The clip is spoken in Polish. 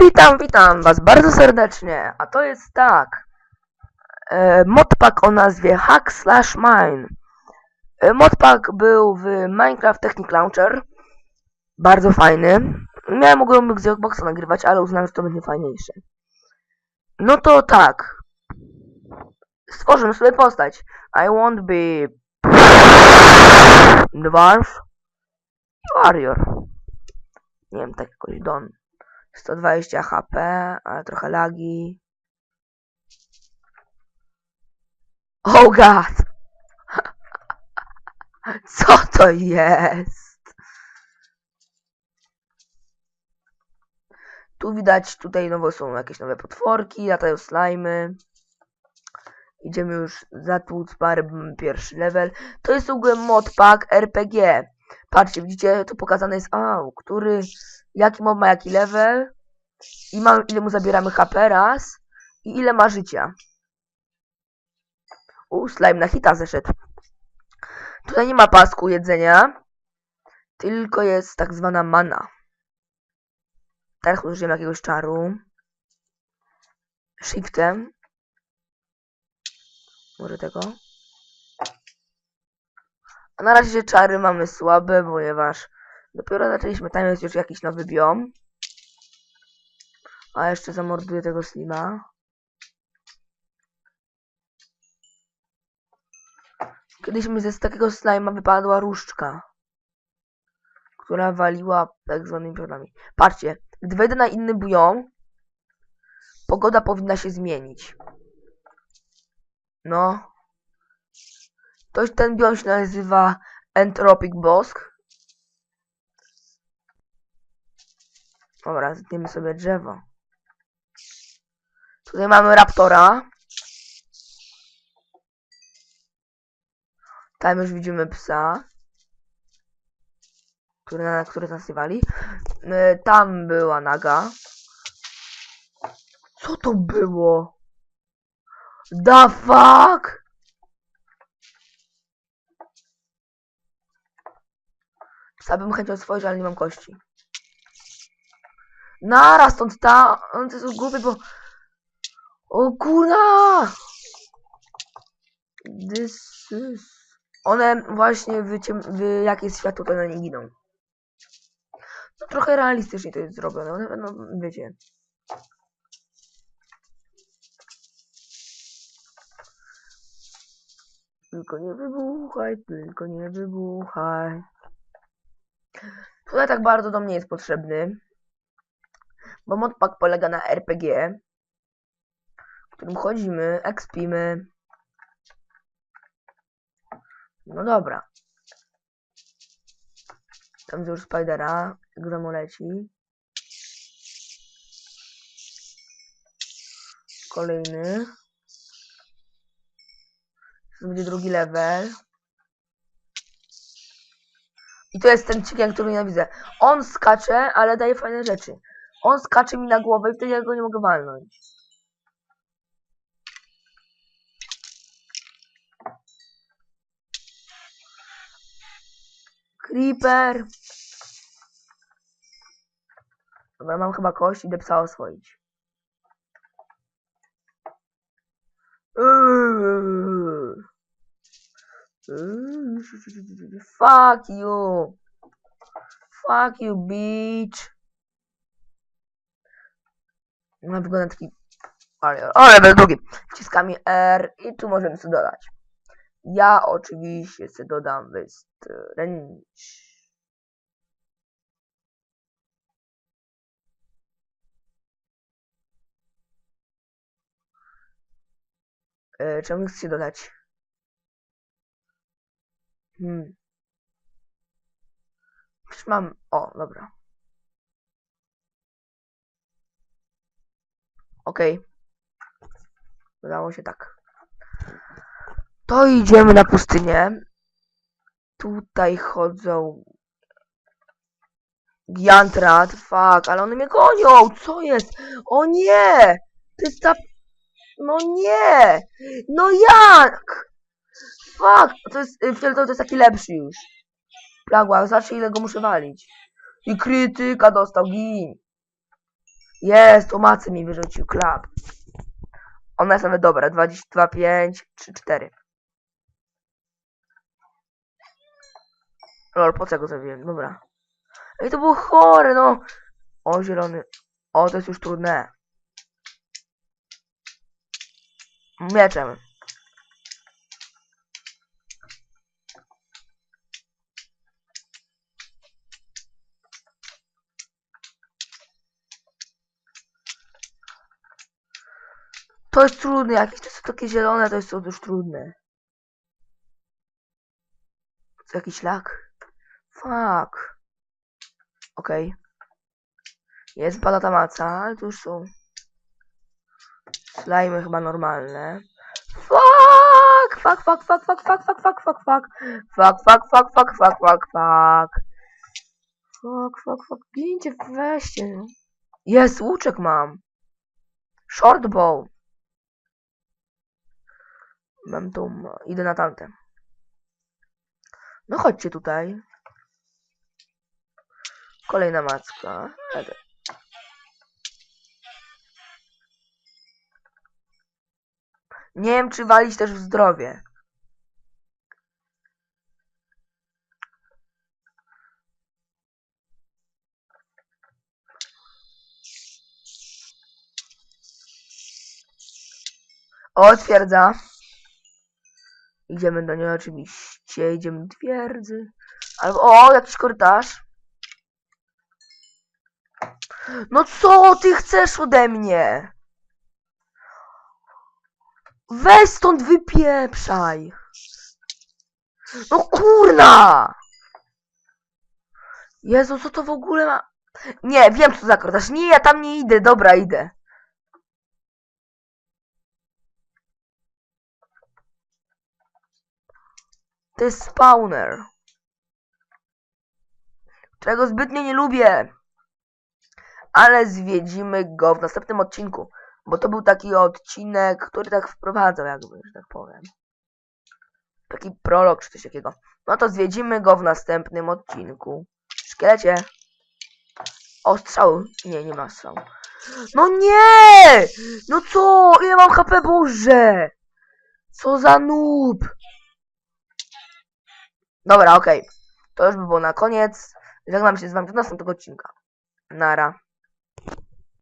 Witam, witam was bardzo serdecznie, a to jest tak. E, modpack o nazwie Hack Slash Mine. E, modpack był w Minecraft Technic Launcher. Bardzo fajny. Miałem ogólnie z Xboxa nagrywać, ale uznałem, że to będzie fajniejsze. No to tak. Stworzymy sobie postać. I won't be dwarf warrior. Nie wiem, tak jakoś don. 120 HP, ale trochę lagi. Oh god! Co to jest? Tu widać, tutaj nowo są jakieś nowe potworki, latają slimy. Idziemy już zatłuc parę pierwszy level. To jest w ogóle modpack RPG. Patrzcie, widzicie, tu pokazane jest, a, który, jaki mob ma jaki level i ma, ile mu zabieramy HP raz i ile ma życia. U, slime na hita zeszedł. Tutaj nie ma pasku jedzenia, tylko jest tak zwana mana. Teraz użyjemy jakiegoś czaru. Shiftem. Może tego. A na razie czary mamy słabe, ponieważ dopiero zaczęliśmy, tam jest już jakiś nowy biom. A jeszcze zamorduję tego slima. Kiedyś mi ze z takiego slima wypadła różdżka. Która waliła tak zwanymi piorami. Patrzcie, gdy wejdę na inny biom, pogoda powinna się zmienić. No. To ten biom się nazywa Entropic Bosk. Dobra, zetniemy sobie drzewo. Tutaj mamy raptora. Tam już widzimy psa. Który, na, który nas. Y, Tam była naga. Co to było? The fuck? Psa bym chęcił otworzyć, ale nie mam kości. Naraz stąd ta... On jest głupie, bo... O kurna! This is... One właśnie wyciem... Wy... Jak światło, to na nie giną. No trochę realistycznie to jest zrobione. One będą, wiecie... Tylko nie wybuchaj, tylko nie wybuchaj. Tutaj tak bardzo do mnie jest potrzebny. Bo modpack polega na RPG, w którym chodzimy, ekspimy. No dobra. Tam już Spidera, jak za leci. Kolejny. To będzie drugi level. I to jest ten chicken, który nienawidzę. On skacze, ale daje fajne rzeczy. On skacze mi na głowę i wtedy ja go nie mogę walnąć. Creeper. Dobra, mam chyba kość, idę psa oswoić. Uuu. Fuck you. Fuck you, bitch. No wygląda taki... Ale, ale bez drugi. Wciskamy R i tu możemy sobie dodać. Ja oczywiście sobie dodam wystręcz. E, czemu chcę dodać? Hmm. Już mam... O, dobra. Okej. Udało się tak. To idziemy na pustynię. Tutaj chodzą... Giantrat, fuck, ale one mnie gonią! Co jest? O nie! To jest ta... No nie! No jak? Fuck! To jest... y, Fioletowy to jest taki lepszy już. Plagła, zobaczcie ile go muszę walić. I krytyka dostał, gin. Jest, o macy mi wyrzucił klap. Ona jest nawet dobra. 22, 5, 3, 4. Lol, po co go zrobiłem? Dobra. Ej, to było chore, no. O, zielony. O, to jest już trudne. Mieczem. To jest trudne, jakieś to są takie zielone, to jest to trudne. Co, jakiś lak? Fuck. Okej. Jest balata maca, ale tu już są slajmy chyba normalne. Fuck! Fuck, fuck, fuck, fuck, fuck, fuck, fuck, fuck, fuck. Fuck, fuck, fuck, fuck, fuck, fuck, fuck. Fuck, fuck, fuck. Gincie, weźcie. no. Jest, łuczek mam. Short bow. Mam tą, idę na tamte. No chodźcie tutaj. Kolejna macka. Jadę. Nie wiem, czy walić też w zdrowie. O, twierdza. Idziemy do niej oczywiście. Idziemy do twierdzy. Albo, o, jakiś korytarz. No co ty chcesz ode mnie? Weź stąd wypieprzaj. No kurna! Jezu, co to w ogóle ma... Nie, wiem co za korytarz. Nie, ja tam nie idę. Dobra, idę. To jest spawner. Czego zbytnio nie lubię. Ale zwiedzimy go w następnym odcinku. Bo to był taki odcinek, który tak wprowadzał, jakby, że tak powiem. Taki prolog czy coś takiego. No to zwiedzimy go w następnym odcinku. Szkielecie. O, strzał. Nie, nie ma strzału. No nie! No co? Ile mam HP, Boże? Co za noob? Dobra, okej. To już by było na koniec. Żegnam się z wami do następnego odcinka. Nara.